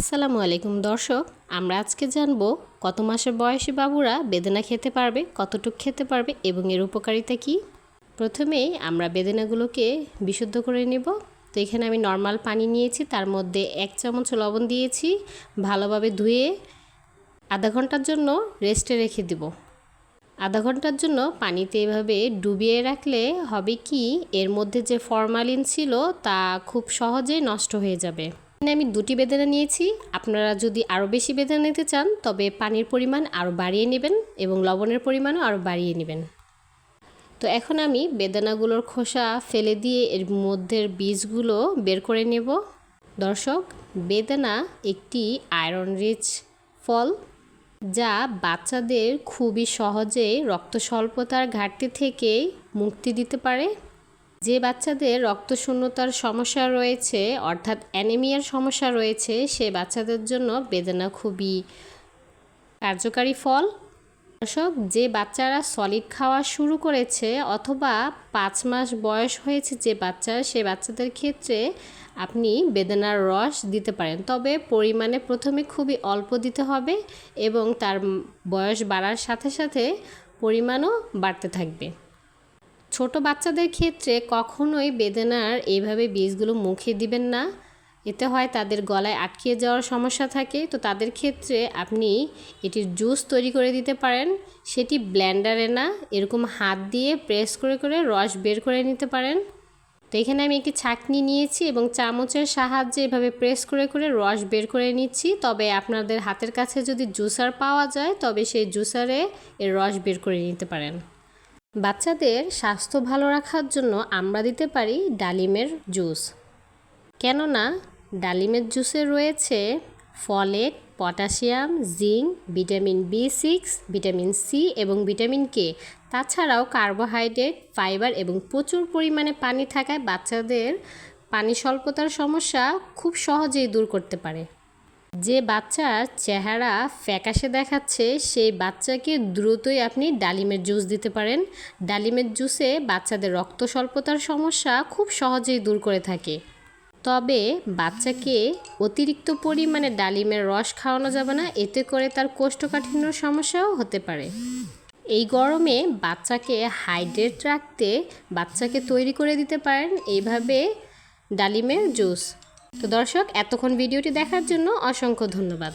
আসসালামু আলাইকুম দর্শক, আমরা আজকে জানব কত মাসের বয়সী বাবুরা বেদনা খেতে পারবে, কতটুক খেতে পারবে এবং এর উপকারিতা কি? প্রথমেই আমরা বেদনাগুলোকে বিশুদ্ধ করে নেব। তো এখানে আমি নর্মাল পানি নিয়েছি, তার মধ্যে এক চামচ লবণ দিয়েছি, ভালোভাবে ধুয়ে আধা ঘণ্টার জন্য রেস্টে রেখে দিব। আধা ঘণ্টার জন্য পানিতে এভাবে ডুবিয়ে রাখলে হবে কি, এর মধ্যে যে ফরমালিন ছিল তা খুব সহজেই নষ্ট হয়ে যাবে। এখানে আমি দুটি বেদানা নিয়েছি। আপনারা যদি আরও বেশি বেদানা নিতে চান, তবে পানির পরিমাণ আরও বাড়িয়ে নেবেন এবং লবণের পরিমাণও আরও বাড়িয়ে নেবেন। তো এখন আমি বেদানাগুলোর খোসা ফেলে দিয়ে এর মধ্যের বীজগুলো বের করে নেব। দর্শক, বেদানা একটি আয়রন রিচ ফল যা বাচ্চাদের খুবই সহজে রক্ত স্বল্পতার ঘাটতি থেকে মুক্তি দিতে পারে। যে বাচ্চাদের রক্তশূন্যতার সমস্যা রয়েছে, অর্থাৎ অ্যানিমিয়ার সমস্যা রয়েছে, সে বাচ্চাদের জন্য বেদনা খুবই কার্যকারী ফল। দর্শক, যে বাচ্চারা সলিড খাওয়া শুরু করেছে অথবা পাঁচ মাস বয়স হয়েছে যে বাচ্চার সে বাচ্চাদের ক্ষেত্রে আপনি বেদনার রস দিতে পারেন। তবে পরিমাণে প্রথমে খুবই অল্প দিতে হবে এবং তার বয়স বাড়ার সাথে সাথে পরিমাণও বাড়তে থাকবে। ছোট বাচ্চাদের ক্ষেত্রে কখনোই বেদনার এইভাবে বীজগুলো মুখে দিবেন না। এতে হয় তাদের গলায় আটকে যাওয়ার সমস্যা থাকে। তো তাদের ক্ষেত্রে আপনি এটির জুস তৈরি করে দিতে পারেন। সেটি ব্ল্যান্ডারে না, এরকম হাত দিয়ে প্রেস করে করে রস বের করে নিতে পারেন। তো এখানে আমি একটি ছাকনি নিয়েছি এবং চামচের সাহায্যে এভাবে প্রেস করে করে রস বের করে নিচ্ছি। তবে আপনাদের হাতের কাছে যদি জুসার পাওয়া যায়, তবে সেই জুসারে এর রস বের করে নিতে পারেন। বাচ্চাদের স্বাস্থ্য ভালো রাখার জন্য আমরা দিতে পারি ডালিমের জুস। কেননা ডালিমের জুসে রয়েছে folate, potassium, zinc, vitamin B six, vitamin C এবং ভিটামিন কে। তাছাড়াও কার্বোহাইড্রেট, ফাইবার এবং প্রচুর পরিমাণে পানি থাকায় বাচ্চাদের পানি স্বল্পতার সমস্যা খুব সহজেই দূর করতে পারে। যে বাচ্চার চেহারা ফ্যাকাশে দেখাচ্ছে, সেই বাচ্চাকে দ্রুতই আপনি ডালিমের জুস দিতে পারেন। ডালিমের জুসে বাচ্চাদের রক্ত স্বল্পতার সমস্যা খুব সহজেই দূর করে থাকে। তবে বাচ্চাকে অতিরিক্ত পরিমাণে ডালিমের রস খাওয়ানো যাবে না, এতে করে তার কোষ্ঠকাঠিন্য সমস্যাও হতে পারে। এই গরমে বাচ্চাকে হাইড্রেট রাখতে বাচ্চাকে তৈরি করে দিতে পারেন, এইভাবে ডালিমের জুস। তো দর্শক এতক্ষণ ভিডিওটি দেখার জন্য অসংখ্য ধন্যবাদ।